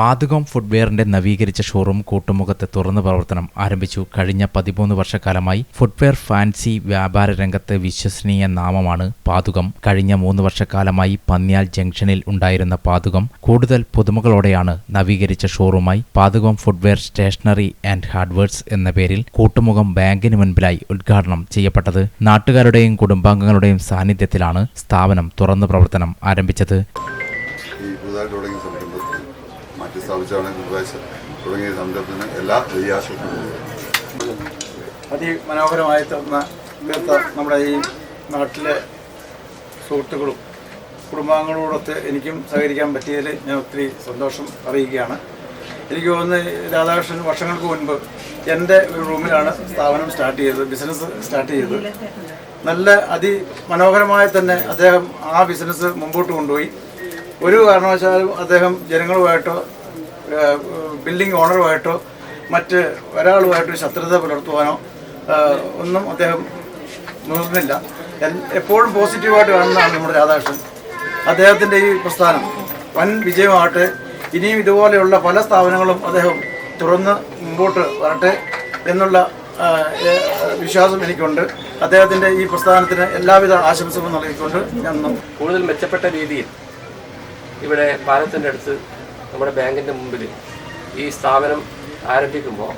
പാതുകം ഫുട്വെയറിന്റെ നവീകരിച്ച ഷോറൂം കൂട്ടുമുഖത്ത് തുറന്നു പ്രവർത്തനം ആരംഭിച്ചു. കഴിഞ്ഞ പതിമൂന്ന് വർഷക്കാലമായി ഫുട്വെയർ ഫാൻസി വ്യാപാര രംഗത്ത് വിശ്വസനീയ നാമമാണ് പാതുകം. കഴിഞ്ഞ മൂന്ന് വർഷക്കാലമായി പന്ന്യാൽ ജംഗ്ഷനിൽ ഉണ്ടായിരുന്ന പാതുകം കൂടുതൽ പുതുമകളോടെയാണ് നവീകരിച്ച ഷോറൂമായി Pathukam footwear stationery and hardwares എന്ന പേരിൽ കൂട്ടുമുഖം ബാങ്കിന് മുൻപിലായി ഉദ്ഘാടനം ചെയ്യപ്പെട്ടത്. നാട്ടുകാരുടെയും കുടുംബാംഗങ്ങളുടെയും സാന്നിധ്യത്തിലാണ് സ്ഥാപനം തുറന്നു പ്രവർത്തനം ആരംഭിച്ചത്. സ്ഥാപിച്ചാണ് ഗുരുവാഴ്ച തുടങ്ങിയ സംരംഭത്തിന് എല്ലാ വിജയാശംസകളും അതിമനോഹരമായി തീർത്ത നമ്മുടെ ഈ നാട്ടിലെ സുഹൃത്തുക്കളും കുടുംബാംഗങ്ങളോടൊത്ത് എനിക്കും സഹകരിക്കാൻ പറ്റിയതിൽ ഞാൻ ഒത്തിരി സന്തോഷം അറിയിക്കുകയാണ്. എനിക്ക് തോന്നുന്നു രാധാകൃഷ്ണൻ വർഷങ്ങൾക്ക് മുൻപ് എന്റെ ഒരു റൂമിലാണ് സ്ഥാപനം സ്റ്റാർട്ട് ചെയ്തത് ബിസിനസ് സ്റ്റാർട്ട് ചെയ്തത്. നല്ല അതിമനോഹരമായി തന്നെ അദ്ദേഹം ആ ബിസിനസ് മുമ്പോട്ട് കൊണ്ടുപോയി. ഒരു കാരണവശാലും അദ്ദേഹം ജനങ്ങളുമായിട്ടോ ബിൽഡിംഗ് ഓണറുമായിട്ടോ മറ്റ് ഒരാളുമായിട്ടോ ശത്രുത പുലർത്തുവാനോ ഒന്നും അദ്ദേഹം നിർന്നില്ല എപ്പോഴും പോസിറ്റീവായിട്ട് കാണുന്നതാണ് നമ്മുടെ രാധാകൃഷ്ണൻ. അദ്ദേഹത്തിന്റെ ഈ പ്രസ്ഥാനം വൻ വിജയമാകട്ടെ. ഇനിയും ഇതുപോലെയുള്ള പല സ്ഥാപനങ്ങളും അദ്ദേഹം തുറന്ന് മുമ്പോട്ട് വരട്ടെ എന്നുള്ള വിശ്വാസം എനിക്കുണ്ട്. അദ്ദേഹത്തിന്റെ ഈ പ്രസ്ഥാനത്തിന് എല്ലാവിധ ആശംസകളും നൽകിക്കൊണ്ട് ഞാൻ കൂടുതൽ മെച്ചപ്പെട്ട രീതിയിൽ ഇവിടെ പാലത്തിന്റെ അടുത്ത് നമ്മുടെ ബാങ്കിന്റെ മുമ്പിൽ ഈ സ്ഥാപനം ആരംഭിക്കുമ്പോൾ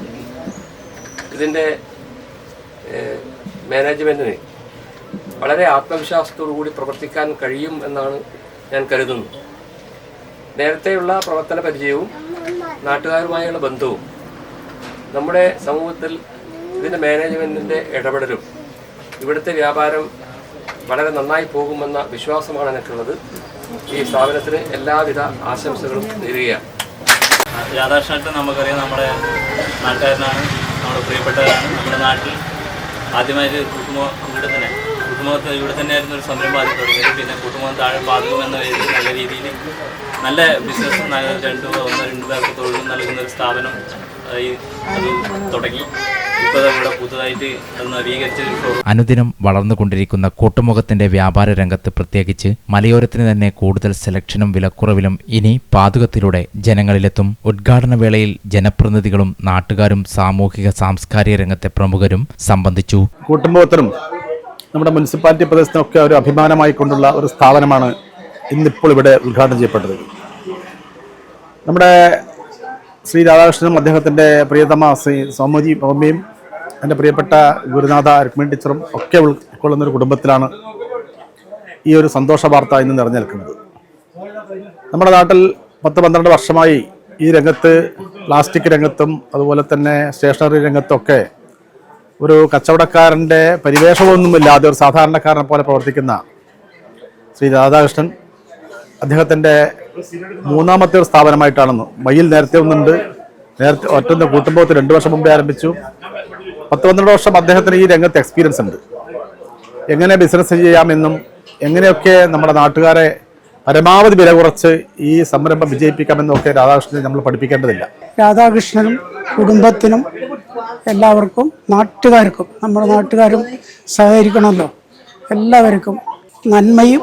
ഇതിന്റെ മാനേജ്മെന്റിന് വളരെ കൂടി പ്രവർത്തിക്കാൻ കഴിയും എന്നാണ് ഞാൻ കരുതുന്നത് നേരത്തെയുള്ള പ്രവർത്തന പരിചയവും നാട്ടുകാരുമായുള്ള ബന്ധവും നമ്മുടെ സമൂഹത്തിൽ ഇതിന്റെ മാനേജ്മെന്റിന്റെ ഇടപെടലും ഇവിടുത്തെ വ്യാപാരം വളരെ നന്നായി പോകുമെന്ന വിശ്വാസമാണ് എനിക്കുള്ളത്. ഈ സ്ഥാപനത്തിന് എല്ലാവിധ ആശംസകളും നേരുകയാണ്. രാധാകൃഷ്ണൻ നമുക്കറിയാം നമ്മുടെ നാട്ടുകാരനാണ് നമ്മുടെ പ്രിയപ്പെട്ടവരാണ്. നമ്മുടെ നാട്ടിൽ ആദ്യമായിട്ട് കുട്ടുമുഖം ഇവിടെ തന്നെ കുട്ടുമുഖത്ത് ഇവിടെ തന്നെയായിരുന്നു ഒരു സംരംഭം ആദ്യം തുടങ്ങിയത്. പിന്നെ കുട്ടുമുഖം താഴെ പാതകം എന്ന പേരിൽ നല്ല രീതിയിൽ നല്ല ബിസിനസ്സും നല്ല രണ്ട് ഒന്ന് രണ്ട് പേർക്ക് തൊഴിലും നൽകുന്ന ഒരു സ്ഥാപനം ഈ തുടങ്ങി. ഇപ്പോൾ ഇവിടെ പുതുതായിട്ട് നവീകരിച്ച അനുദിനം വളർന്നുകൊണ്ടിരിക്കുന്ന കൂട്ടുമുഖത്തിന്റെ വ്യാപാര രംഗത്ത് പ്രത്യേകിച്ച് മലയോരത്തിന് തന്നെ കൂടുതൽ സെലക്ഷനും വിലക്കുറവിലും ഇനി പാതുകത്തിലൂടെ ജനങ്ങളിലെത്തും. ഉദ്ഘാടന വേളയിൽ ജനപ്രതിനിധികളും നാട്ടുകാരും സാമൂഹിക സാംസ്കാരിക രംഗത്തെ പ്രമുഖരും സംബന്ധിച്ചു. കൂട്ടുമുഖത്തിനും നമ്മുടെ മുനിസിപ്പാലിറ്റി പ്രദേശത്തിനൊക്കെ ഒരു അഭിമാനമായി കൊണ്ടുള്ള ഒരു സ്ഥാപനമാണ് ഇന്നിപ്പോൾ ഇവിടെ ഉദ്ഘാടനം ചെയ്യപ്പെട്ടത്. നമ്മുടെ ശ്രീ രാധാകൃഷ്ണനും അദ്ദേഹത്തിന്റെ പ്രിയതമ ശ്രീ സോമജി സൗമ്യയും എന്റെ പ്രിയപ്പെട്ട ഗുരുനാഥ രുക്മിണി ടീച്ചറും ഒക്കെ ഉൾക്കൊള്ളുന്ന ഒരു കുടുംബത്തിലാണ് ഈ ഒരു സന്തോഷ വാർത്ത ഇന്ന് നിറഞ്ഞു നിൽക്കുന്നത് നമ്മുടെ നാട്ടിൽ പത്ത് പന്ത്രണ്ട് വർഷമായി ഈ രംഗത്ത് പ്ലാസ്റ്റിക് രംഗത്തും അതുപോലെ തന്നെ സ്റ്റേഷനറി രംഗത്തൊക്കെ ഒരു കച്ചവടക്കാരന്റെ പരിവേഷമൊന്നുമില്ലാതെ ഒരു സാധാരണക്കാരനെ പോലെ പ്രവർത്തിക്കുന്ന ശ്രീ രാധാകൃഷ്ണൻ അദ്ദേഹത്തിന്റെ മൂന്നാമത്തെ ഒരു സ്ഥാപനമായിട്ടാണെന്ന് മയിൽ നേരത്തെ ഒന്നുണ്ട്. നേരത്തെ ഒറ്റ കൂട്ടുമ്പോൾ രണ്ട് വർഷം മുമ്പേ ആരംഭിച്ചു. പത്ത് പന്ത്രണ്ട് വർഷം അദ്ദേഹത്തിന് ഈ രംഗത്ത് എക്സ്പീരിയൻസ് ഉണ്ട്. എങ്ങനെ ബിസിനസ് ചെയ്യാമെന്നും എങ്ങനെയൊക്കെ നമ്മുടെ നാട്ടുകാരെ പരമാവധി വില കുറച്ച് ഈ സംരംഭം വിജയിപ്പിക്കാമെന്നും ഒക്കെ രാധാകൃഷ്ണനെ നമ്മൾ പഠിപ്പിക്കേണ്ടതില്ല. രാധാകൃഷ്ണനും കുടുംബത്തിനും എല്ലാവർക്കും നാട്ടുകാർക്കും നമ്മുടെ നാട്ടുകാരും സഹകരിക്കണമല്ലോ. എല്ലാവർക്കും നന്മയും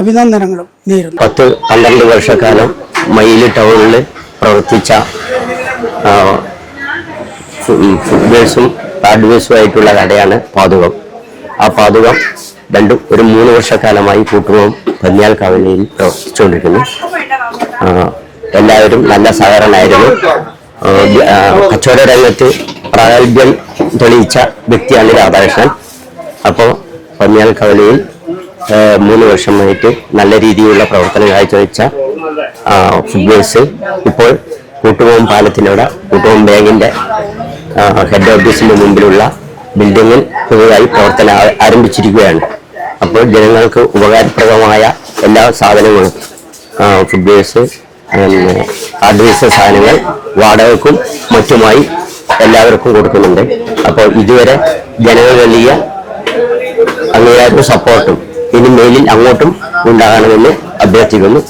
അഭിനന്ദനങ്ങളും നേരുന്നു. പത്ത് പന്ത്രണ്ട് വർഷക്കാലം മയിൽ ടൗണിൽ പ്രവർത്തിച്ച ആ, ഫു- ഫുട്വെയർസും ഹാർഡ്വെയർസും ആയിട്ടുള്ള കടയാണ് പാതുകം. ആ പാതുകം രണ്ടും ഒരു മൂന്ന് വർഷക്കാലമായി കൂട്ടുകം പന്നിയാൽ കവലയിൽ പ്രവർത്തിച്ചുകൊണ്ടിരിക്കുന്നു. എല്ലാവരും നല്ല സഹകരണമായിരുന്നു. കച്ചവട രംഗത്ത് പ്രാഗൽഭ്യം തെളിയിച്ച വ്യക്തിയാണ് രാധാകൃഷ്ണൻ. അപ്പോൾ പന്നിയാൽ കവലയിൽ മൂന്ന് വർഷമായിട്ട് നല്ല രീതിയിലുള്ള പ്രവർത്തനം കാഴ്ചവെച്ച ആ, ഫുട്ബോൾസ് ഇപ്പോൾ കൂട്ടുകോം പാലത്തിനോട് കൂട്ടുകോം ബാങ്കിന്റെ ആ, ഹെഡ് ഓഫീസിന്റെ മുമ്പിലുള്ള ബിൽഡിങ്ങിൽ പുതുതായി പ്രവർത്തനം ആരംഭിച്ചിരിക്കുകയാണ്. അപ്പോൾ ജനങ്ങൾക്ക് ഉപകാരപ്രദമായ എല്ലാ സാധനങ്ങളും ആ, ഫുട്ബോൾസ് ഹാർഡ്വെയർസ് സാധനങ്ങൾ വാടകക്കും മറ്റുമായി എല്ലാവർക്കും കൊടുക്കുന്നുണ്ട്. അപ്പോൾ ഇതുവരെ ജനങ്ങൾ വലിയ അങ്ങേയറ്റം സപ്പോർട്ടും ഇനി മേലിൽ അങ്ങോട്ടും ഉണ്ടാകണമെന്ന് അഭ്യർത്ഥിക്കുന്നു.